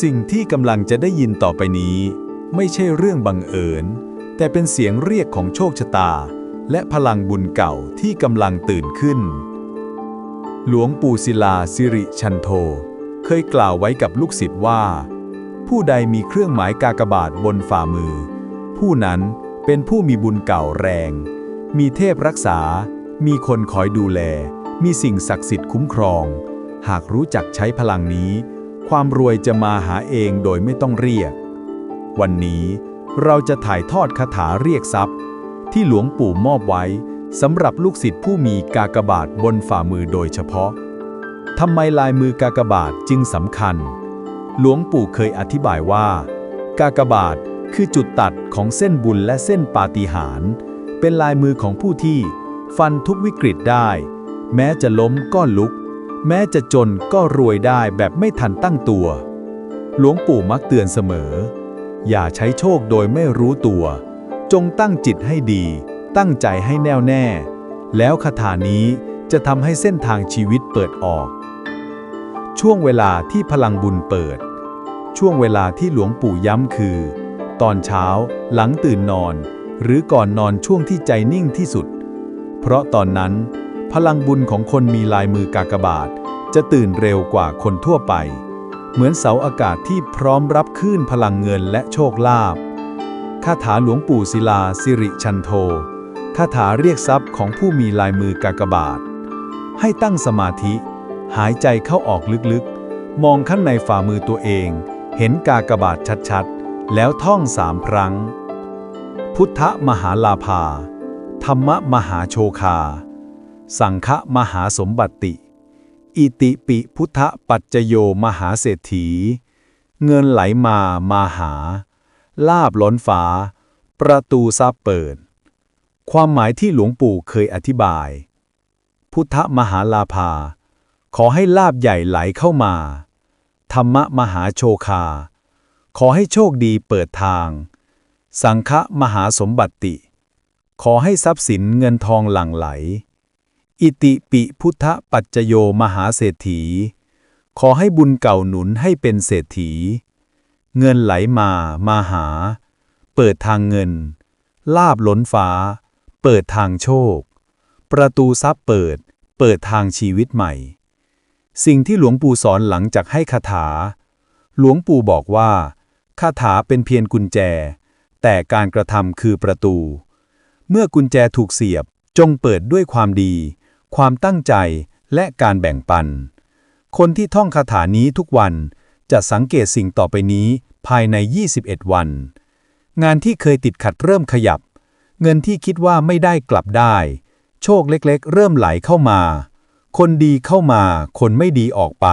สิ่งที่กำลังจะได้ยินต่อไปนี้ ไม่ใช่เรื่องบังเอิญ แต่เป็นเสียงเรียกของโชคชะตา และพลังบุญเก่าที่กำลังตื่นขึ้น หลวงปู่ศิลาสิริชันโท เคยกล่าวไว้กับลูกศิษย์ว่า ผู้ใดมีเครื่องหมายกากบาทบนฝ่ามือ ผู้นั้นเป็นผู้มีบุญเก่าแรง มีเทพรักษา มีคนคอยดูแล มีสิ่งศักดิ์สิทธิ์คุ้มครอง หากรู้จักใช้พลังนี้ ความรวยจะมาหาเองโดยไม่ต้องเรียก วันนี้เราจะถ่ายทอดคาถาเรียกทรัพย์ ที่หลวงปู่มอบไว้สำหรับลูกศิษย์ผู้มีกากบาทบนฝ่ามือโดยเฉพาะ ทำไมลายมือกากบาทจึงสำคัญ หลวงปู่เคยอธิบายว่า กากบาทคือจุดตัดของเส้นบุญและเส้นปาฏิหาริย์เป็นลายมือของผู้ที่ ฟันทุกวิกฤตได้ แม้จะล้มก็ลุก แม้จะจนก็รวยได้แบบไม่ทันตั้งตัว หลวงปู่มักเตือนเสมอ อย่าใช้โชคโดยไม่รู้ตัว จงตั้งจิตให้ดี ตั้งใจให้แน่วแน่ แล้วคาถานี้จะทำให้เส้นทางชีวิตเปิดออก ช่วงเวลาที่พลังบุญเปิด ช่วงเวลาที่หลวงปู่ย้ำคือ ตอนเช้าหลังตื่นนอน หรือก่อนนอนช่วงที่ใจนิ่งที่สุด เพราะตอนนั้น พลังบุญของคนมีลายมือกากบาท จะตื่นเร็วกว่าคนทั่วไป เหมือนเสาอากาศที่พร้อมรับคลื่นพลังเงินและโชคลาภคาถาหลวงปู่ศิลาสิริชันโทคาถาเรียกทรัพย์ของผู้มีลายมือกากบาท ให้ตั้งสมาธิ หายใจเข้าออกลึกๆ มองข้างในฝ่ามือตัวเอง เห็นกากบาทชัดๆ แล้วท่องสามครั้ง พุทธมหาลาภา ธรรมมหาโชคา สังฆมหาสมบัติ อิติปิพุทธปัจจโยมหาเศรษฐี เงินไหลมามาหา ลาบล้นฟ้า ประตูทรัพย์เปิด ความหมายที่หลวงปู่เคยอธิบาย พุทธมหาลาภา ขอให้ลาบใหญ่ไหลเข้ามา ธรรมมหาโชคา ขอให้โชคดีเปิดทาง สังฆมหาสมบัติ ขอให้ทรัพย์สินเงินทองหลั่งไหล อิติปิพุทธปัจจโยมหาเศรษฐี ขอให้บุญเก่าหนุนให้เป็นเศรษฐี เงินไหลมามาหา เปิดทางเงิน ลาบล้นฟ้า เปิดทางโชค ประตูทรัพย์เปิด เปิดทางชีวิตใหม่ สิ่งที่หลวงปู่สอนหลังจากให้คาถา หลวงปู่บอกว่าคาถาเป็นเพียงกุญแจ แต่การกระทำคือประตู เมื่อกุญแจถูกเสียบจงเปิดด้วยความดี ความตั้งใจและการแบ่งปัน คนที่ท่องคาถานี้ทุกวันจะสังเกตสิ่งต่อไปนี้ภายใน 21 วัน งานที่เคยติดขัดเริ่มขยับ เงินที่คิดว่าไม่ได้กลับได้ โชคเล็กๆ เริ่มไหลเข้ามา คนดีเข้ามา คนไม่ดีออกไป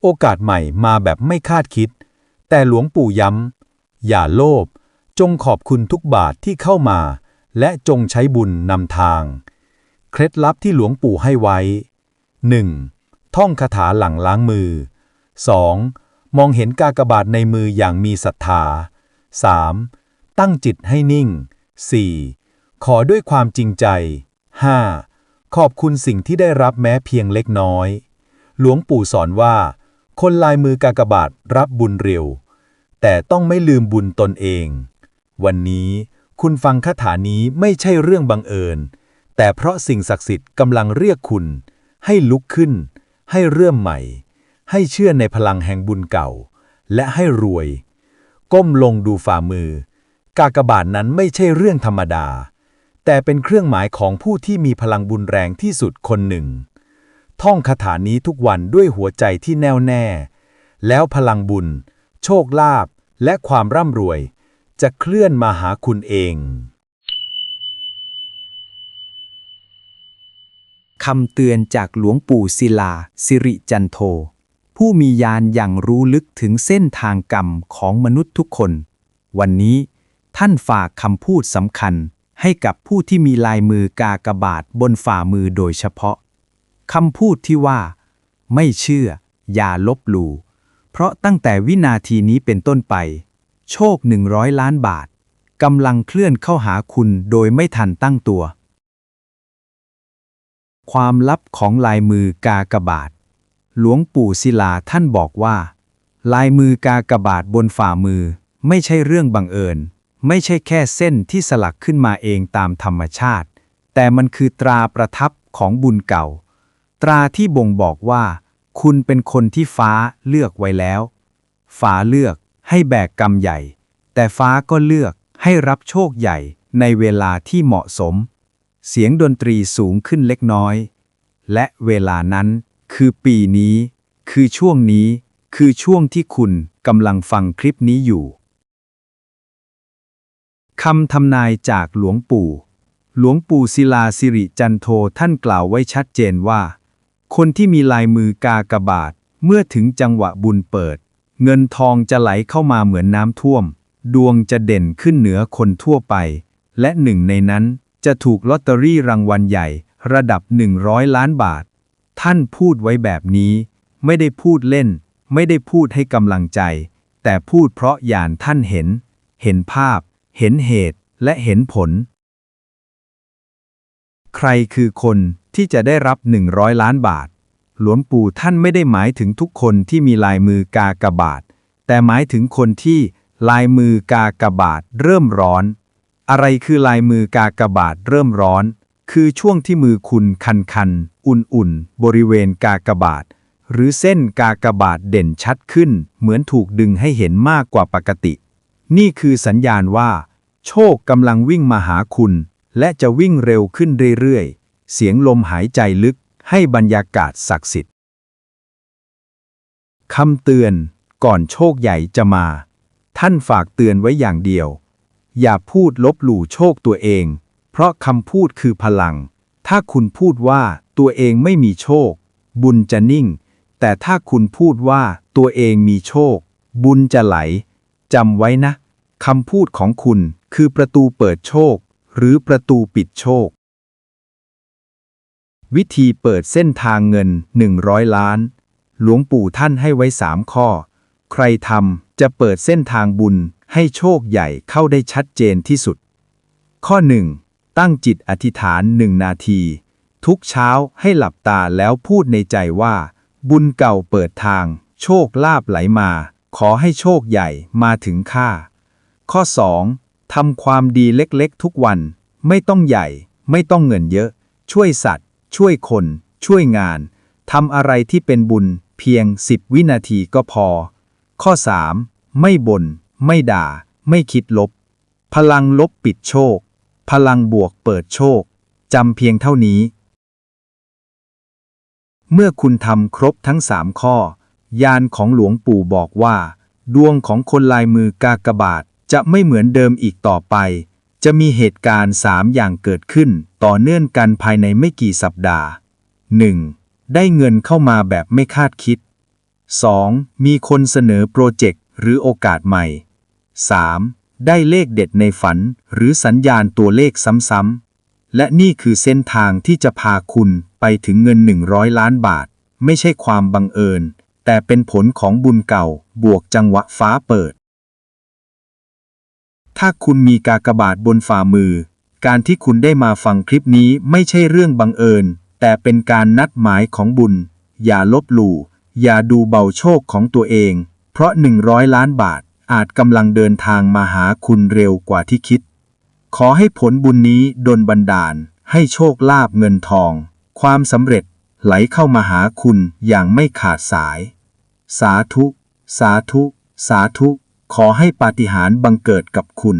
โอกาสใหม่มาแบบไม่คาดคิด แต่หลวงปู่ย้ำ อย่าโลภจงขอบคุณทุกบาทที่เข้ามา และจงใช้บุญนำทาง เคล็ดลับที่หลวงปู่ให้ไว้ 1. ท่องคาถาหลังล้างมือ 2. มองเห็นกากบาทในมืออย่างมีศรัทธา 3. ตั้งจิตให้นิ่ง 4. ขอด้วยความจริงใจ 5. ขอบคุณสิ่งที่ได้รับแม้เพียงเล็กน้อย หลวงปู่สอนว่า คนลายมือกากบาทรับบุญเร็ว แต่ต้องไม่ลืมบุญตนเอง วันนี้คุณฟังคาถานี้ไม่ใช่เรื่องบังเอิญ แต่เพราะสิ่งศักดิ์สิทธิ์กำลังเรียกคุณ ให้ลุกขึ้น ให้เริ่มใหม่ ให้เชื่อในพลังแห่งบุญเก่า และให้รวย ก้มลงดูฝ่ามือ กากบาทนั้นไม่ใช่เรื่องธรรมดา แต่เป็นเครื่องหมายของผู้ที่มีพลังบุญแรงที่สุดคนหนึ่ง ท่องคาถานี้ทุกวันด้วยหัวใจที่แน่วแน่ แล้วพลังบุญ โชคลาภและความร่ำรวย จะเคลื่อนมาหาคุณเอง คำเตือนจากหลวงปู่ศิลา สิริจันโท ผู้มีญาณอย่างรู้ลึกถึงเส้นทางกรรมของมนุษย์ทุกคน วันนี้ท่านฝากคำพูดสำคัญให้กับผู้ที่มีลายมือกากบาทบนฝ่ามือโดยเฉพาะคำพูดที่ว่า ไม่เชื่อ อย่าลบหลู่เพราะตั้งแต่วินาทีนี้เป็นต้นไป โชคหนึ่งร้อยล้านบาทกำลังเคลื่อนเข้าหาคุณโดยไม่ทันตั้งตัว ความลับของลายมือกากบาท หลวงปู่ศิลาท่านบอกว่า ลายมือกากบาทบนฝ่ามือไม่ใช่เรื่องบังเอิญ ไม่ใช่แค่เส้นที่สลักขึ้นมาเองตามธรรมชาติ แต่มันคือตราประทับของบุญเก่า ตราที่บ่งบอกว่า คุณเป็นคนที่ฟ้าเลือกไว้แล้ว ฟ้าเลือกให้แบกกรรมใหญ่ แต่ฟ้าก็เลือกให้รับโชคใหญ่ในเวลาที่เหมาะสม เสียงดนตรีสูงขึ้นเล็กน้อย และเวลานั้น คือปีนี้ คือช่วงนี้ คือช่วงที่คุณกำลังฟังคลิปนี้อยู่คำทำนายจากหลวงปู่ หลวงปู่ศิลาสิริจันโทท่านกล่าวไว้ชัดเจนว่า คนที่มีลายมือกากบาท เมื่อถึงจังหวะบุญเปิด เงินทองจะไหลเข้ามาเหมือนน้ำท่วม ดวงจะเด่นขึ้นเหนือคนทั่วไป และหนึ่งในนั้น จะถูกลอตเตอรี่รางวัลใหญ่ ระดับ 100 ล้านบาท ท่านพูดไว้แบบนี้ ไม่ได้พูดเล่น ไม่ได้พูดให้กำลังใจ แต่พูดเพราะญาณท่านเห็น เห็นภาพ เห็นเหตุและเห็นผล ใครคือคนที่จะได้รับ 100 ล้านบาท หลวงปู่ท่านไม่ได้หมายถึงทุกคนที่มีลายมือกากบาท แต่หมายถึงคนที่ลายมือกากบาทเริ่มร้อน อะไรคือลายมือกากบาทเริ่มร้อน คือช่วงที่มือคุณคันคันๆอุ่นๆบริเวณกากบาท หรือเส้นกากบาทเด่นชัดขึ้น เหมือนถูกดึงให้เห็นมากกว่าปกติ นี่คือสัญญาณว่า โชคกำลังวิ่งมาหาคุณ และจะวิ่งเร็วขึ้นเรื่อยๆ เสียงลมหายใจลึกให้บรรยากาศศักดิ์สิทธิ์คำเตือนก่อนโชคใหญ่จะมา ท่านฝากเตือนไว้อย่างเดียว อย่าพูดลบหลู่โชคตัวเอง เพราะคำพูดคือพลัง ถ้าคุณพูดว่าตัวเองไม่มีโชค บุญจะนิ่ง แต่ถ้าคุณพูดว่าตัวเองมีโชค บุญจะไหลจำไว้นะคำพูดของคุณคือประตูเปิดโชค หรือประตูปิดโชค วิธีเปิดเส้นทางเงิน 100 ล้าน หลวงปู่ท่านให้ไว้สามข้อ ใครทำจะเปิดเส้นทางบุญให้โชคใหญ่เข้าได้ชัดเจนที่สุด ข้อ 1. ตั้งจิตอธิษฐานหนึ่งนาที ทุกเช้าให้หลับตาแล้วพูดในใจว่า บุญเก่าเปิดทาง โชคลาภไหลมา ขอให้โชคใหญ่มาถึงข้าข้อ 2. ทำความดีเล็กๆ ทุกวัน ไม่ต้องใหญ่ ไม่ต้องเงินเยอะ ช่วยสัตว์ ช่วยคน ช่วยงานทำอะไรที่เป็นบุญเพียง 10 วินาทีก็พอ ข้อ 3. ไม่บน่นไม่ด่า ไม่คิดลบ พลังลบปิดโชค พลังบวกเปิดโชคจำเพียงเท่านี้ เมื่อคุณทำครบทั้งสามข้อ ยานของหลวงปู่บอกว่า ดวงของคนลายมือกากบาทจะไม่เหมือนเดิมอีกต่อไป จะมีเหตุการณ์สามอย่างเกิดขึ้น ต่อเนื่องกันภายในไม่กี่สัปดาห์ 1. ได้เงินเข้ามาแบบไม่คาดคิด 2. มีคนเสนอโปรเจกต์หรือโอกาสใหม่ 3. ได้เลขเด็ดในฝันหรือสัญญาณตัวเลขซ้ำๆ และนี่คือเส้นทางที่จะพาคุณไปถึงเงิน 100 ล้านบาท ไม่ใช่ความบังเอิญ แต่เป็นผลของบุญเก่าบวกจังหวะฟ้าเปิด ถ้าคุณมีกากบาทบนฝ่ามือ การที่คุณได้มาฟังคลิปนี้ไม่ใช่เรื่องบังเอิญ แต่เป็นการนัดหมายของบุญ อย่าลบหลู่ อย่าดูเบาโชคของตัวเอง เพราะ 100 ล้านบาทอาจกำลังเดินทางมาหาคุณเร็วกว่าที่คิด ขอให้ผลบุญนี้ดลบันดาล ให้โชคลาภเงินทอง ความสำเร็จไหลเข้ามาหาคุณอย่างไม่ขาดสาย สาธุ สาธุ สาธุ ขอให้ปาฏิหาริย์บังเกิดกับคุณ